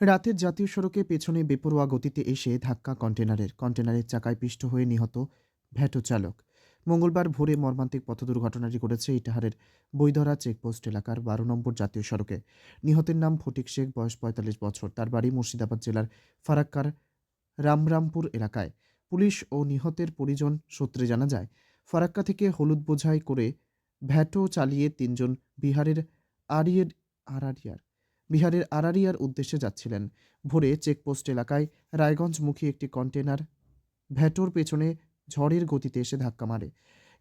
রাতের জাতীয় সড়কে পেছনে বেপরোয়া গতিতে এসে ধাক্কা কন্টেনারের কন্টেনারের চাকায় পিষ্ট হয়ে নিহত ভ্যাটো চালক। মঙ্গলবার ভোরে মর্মান্তিক পথ দুর্ঘটনাটি ঘটেছে ইটাহারের বৈধরা চেকপোস্ট এলাকার বারো নম্বর জাতীয় সড়কে। নিহতের নাম ফটিক শেখ, বয়স পঁয়তাল্লিশ বছর। তার বাড়ি মুর্শিদাবাদ জেলার ফারাক্কার রামরামপুর এলাকায়। পুলিশ ও নিহতের পরিজন সূত্রে জানা যায়, ফারাক্কা থেকে হলুদ বোঝাই করে ভ্যাটো চালিয়ে তিনজন বিহারের আরিয়ের আরারিয়ার বিহারের আরারিয়ার উদ্দেশ্যে যাচ্ছিলেন। ভোরে চেকপোস্ট এলাকায় রায়গঞ্জমুখী একটি কন্টেনার ভ্যাটোর পেছনে ঝড়ের গতিতে এসে ধাক্কা মারে।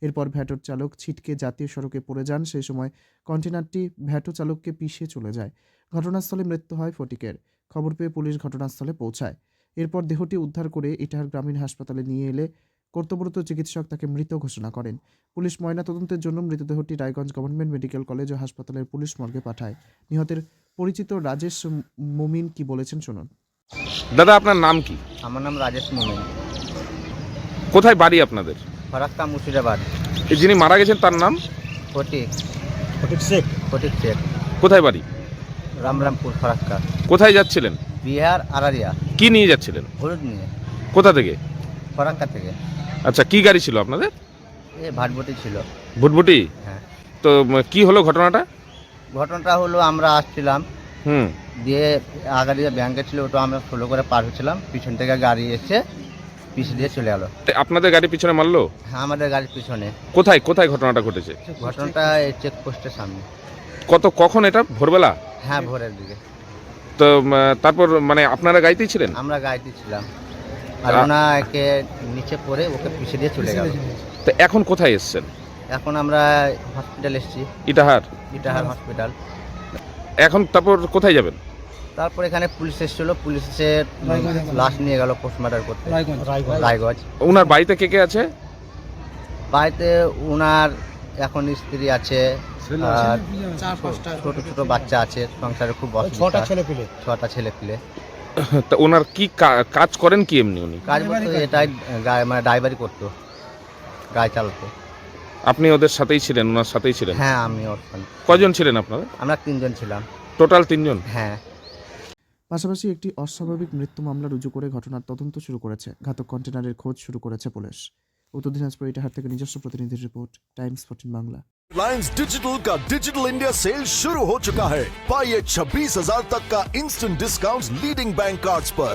এরপর ভ্যাটোর চালক ছিটকে জাতীয় সড়কে পড়ে যান। সেই সময় কন্টেনারটি ভ্যাটো চালককে পিষে চলে যায়। ঘটনাস্থলে মৃত্যু হয় ফটিকের। খবর পেয়ে পুলিশ ঘটনাস্থলে পৌঁছায়। এরপর দেহটি উদ্ধার করে ইটাহার গ্রামীণ হাসপাতালে নিয়ে এলে কর্তব্যরত চিকিৎসক তাকে মৃত ঘোষণা করেন। পুলিশ ময়নাতদন্তের জন্য মৃতদেহটি রায়গঞ্জ গভর্নমেন্ট মেডিকেল কলেজ ও হাসপাতালের পুলিশ মর্গে পাঠায়। নিহতের পরিচিত রাজেশ মুমিন কি বলেছেন শুনুন। দাদা আপনার নাম কি? আমার নাম রাজেশ মোমেন। কোথায় বাড়ি আপনাদের? ফরাক্কা মুর্শিদাবাদ। এই যিনি মারা গেছেন তার নাম? ফটিক। ফটিক শেখ। ফটিক শেখ। কোথায় বাড়ি? রামরামপুর ফরাক্কা। কোথায় যাচ্ছিলেন? বিহার আরারিয়া। কি নিয়ে যাচ্ছিলেন? হলুদ নিয়ে। কোথা থেকে? ফরাক্কা থেকে। আচ্ছা কি গাড়ি ছিল আপনাদের? এ ভাটবটি ছিল। ভুটভুটি? হ্যাঁ। তো উম, কি হলো ঘটনাটা? ঘটনাটা হলো আমরা আসছিলাম। হুম। দিয়ে আগাড়ি যে ব্যাংকে ছিল ওটা আমরা ফলো করে পার হচ্ছিলাম। পিছন থেকে গাড়ি এসে পিছু দিয়ে চলে গেলো তো আপনাদের গাড়ি পিছনে মারলো? হ্যাঁ আমাদের গাড়ির পিছনে। কোথায় কোথায় ঘটনাটা ঘটেছে? ঘটনাটা এই চেকপোস্টের সামনে। কত কখন এটা? ভোরবেলা? হ্যাঁ ভোরের দিকে। তো উম, তারপর মানে আপনারা গাড়িতেই ছিলেন? আমরা গাড়িতে ছিলাম। আর ওনাকে নিচে পড়ে ওকে পিছিয়ে দিয়ে চলে গেল। তো এখন কোথায় এসছেন? এখন আমরা হসপিটাল এসেছি। ইটাহার? ইটাহার হসপিটাল এখন তারপর কোথায় যাবেন? তারপর এখানে পুলিশ এসেছিল পুলিশ এসে লাশ নিয়ে গেল পোস্টমর্টম করতে। রায়গঞ্জ। ওনার বাড়িতে কে কে আছে? বাড়িতে ওনার এখন স্ত্রী আছে আর ছোট ছোট বাচ্চা আছে সংসারে খুব ছটা ছেলে পেলে। ছটা ছেলে পেলে। তা ওনার কি কা- কাজ করেন কি এমনি উনি? কাজ বলতে এটাই গায়ে মানে ড্রাইভারি করতো গাড়ি চালাতো। আপনি ওদের সাথেই ছিলেন ওনার সাথেই ছিলেন? হ্যাঁ আমি ওর সঙ্গে। কজন ছিলেন আপনারা? আমরা তিনজন ছিলাম। টোটাল তিনজন? হ্যাঁ। পাশাপাশি একটি অস্বাভাবিক মৃত্যু মামলা রুজু করে ঘটনার তদন্ত শুরু করেছে। ঘাতক কন্টেনারের খোঁজ শুরু করেছে পুলিশ। উত্তর দিনাজপুর ইটাহার থেকে নিজস্ব প্রতিনিধির report Times fourteen Bangla Reliance digital का डिजिटल इंडिया सेल शुरू हो चुका है पाइए छब्बीस हजार तक का instant discount leading bank cards पर